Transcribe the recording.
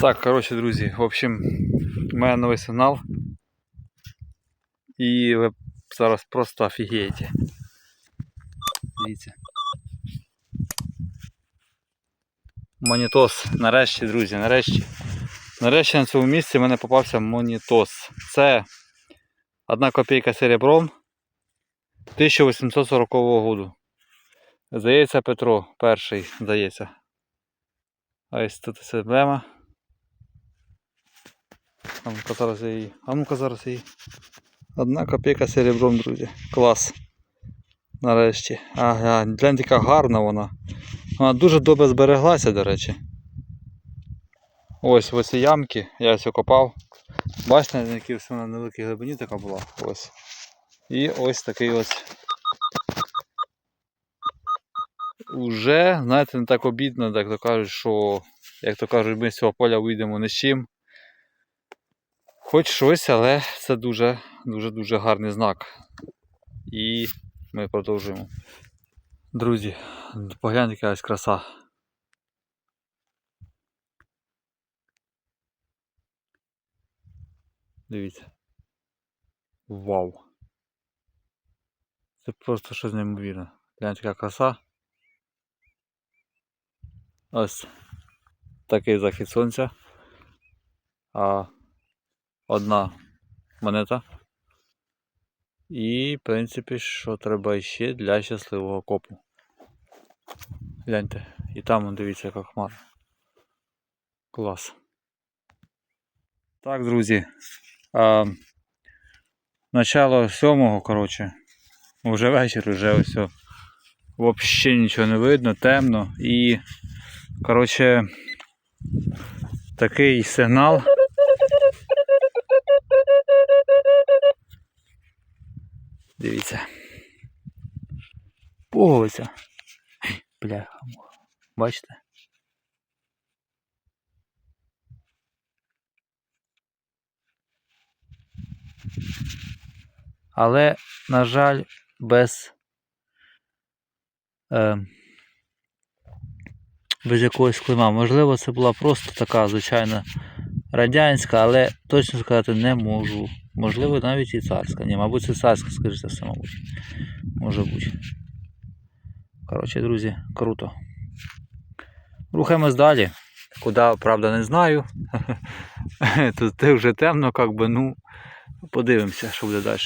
Так, коротше, друзі, в общем, у мене новий сигнал. І ви зараз просто офігієте. Дивіться. Монітос. Нарешті, друзі, нарешті. Нарешті на цьому місці в мене попався монітос. Це одна копійка серебром 1840 року. Здається, Петро перший, здається. А ось тут це емблема. А ну-ка зараз я її. А ну-ка зараз я її. Одна копійка серебром, друзі. Клас. Нарешті. Ага, гляньте, яка гарна вона. Вона дуже добре збереглася, до речі. Ось ось ці ямки, я ось копав. Бачите, на якій на великій глибині така була. Ось. І ось такий ось. Уже, знаєте, не так обідно, так то кажуть, що, як то кажуть, ми з цього поля вийдемо не з чим. Хоч щось, але це дуже дуже дуже гарний знак. І ми продовжуємо. Друзі, погляньте яка ось краса. Дивіться. Вау. Це просто щось неймовірне. Гляньте яка краса. Ось такий захід сонця. А одна монета. І, в принципі, що треба ще для щасливого копу. Гляньте, і там дивіться, яка хмара. Клас. Так, друзі. А, начало сьомого, коротше. Вже вечір, вже ось. Взагалі нічого не видно, темно і, коротше, такий сигнал. Дивіться. Пуговиця. Бляха. Бачите? Але, на жаль, без, е, без якогось клейма. Можливо, це була просто така звичайна радянська, але точно сказати не можу. Можливо, навіть і царська. Ні, мабуть, це царська, скажіть це, мабуть. Може бути. Коротше, друзі, круто. Рухаємось далі. Куди, правда, не знаю. Тут вже темно, як би, ну, подивимося, що буде далі.